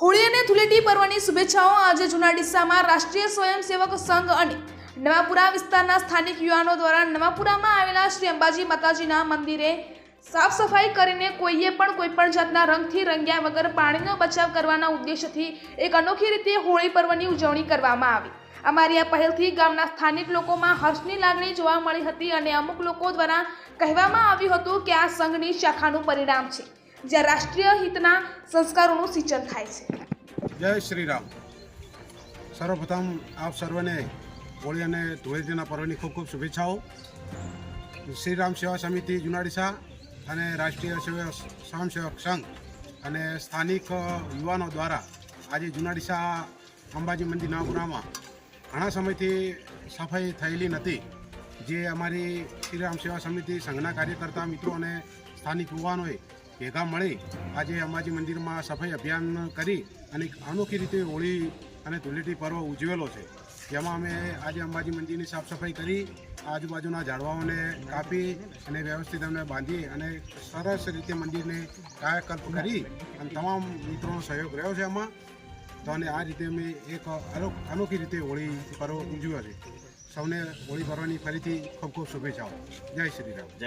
હોળી અને ધૂળેટી પર્વની શુભેચ્છાઓ આજે જૂના ડીસામાં રાષ્ટ્રીય સ્વયંસેવક સંઘ અને નવાપુરા વિસ્તારના સ્થાનિક યુવાનો દ્વારા નવાપુરામાં આવેલા શ્રી અંબાજી માતાજીના મંદિરે સાફ સફાઈ કરીને કોઈએ પણ કોઈ પણ જાતના રંગથી રંગ્યા વગર પાણીનો બચાવ કરવાના ઉદ્દેશથી એક અનોખી રીતે હોળી પર્વની ઉજવણી કરવામાં આવી. અમારી આ પહેલથી ગામના સ્થાનિક લોકોમાં હર્ષની લાગણી જોવા મળી હતી અને અમુક લોકો દ્વારા કહેવામાં આવ્યું હતું કે આ સંઘની શાખાનું પરિણામ છે. જ્યાં રાષ્ટ્રીય હિતના સંસ્કારોનું સિંચન થાય છે. જય શ્રી રામ સર્વપ્રથમ આપ સર્વને હોળી અને ધૂળેટીના પર્વની ખૂબ ખૂબ શુભેચ્છાઓ. શ્રીરામ સેવા સમિતિ જુનાડીસા અને રાષ્ટ્રીય સેવા સ્વયંસેવક સંઘ અને સ્થાનિક યુવાનો દ્વારા આજે જુનાડીસા અંબાજી મંદિર નાગુરામાં ઘણા સમયથી સફાઈ થયેલી નથી. જે અમારી શ્રીરામ સેવા સમિતિ સંઘના કાર્યકર્તા મિત્રો અને સ્થાનિક યુવાનોએ ભેગા મળી આજે અંબાજી મંદિરમાં સફાઈ અભિયાન કરી અને અનોખી રીતે હોળી અને ધૂળેટી પર્વ ઉજવેલો છે. જેમાં અમે આજે અંબાજી મંદિરની સાફ સફાઈ કરી, આજુબાજુના ઝાડવાઓને કાપી અને વ્યવસ્થિત અમે બાંધી અને સરસ રીતે મંદિરને કાયાકલ્પ કરી અને તમામ મિત્રોનો સહયોગ રહ્યો છે એમાં તો અને આ રીતે અમે એક અનો- અનોખી રીતે હોળી પર્વ ઉજવ્યો છે. સૌને હોળી પર્વની ફરીથી ખૂબ ખૂબ શુભેચ્છાઓ. જય શ્રી રામ.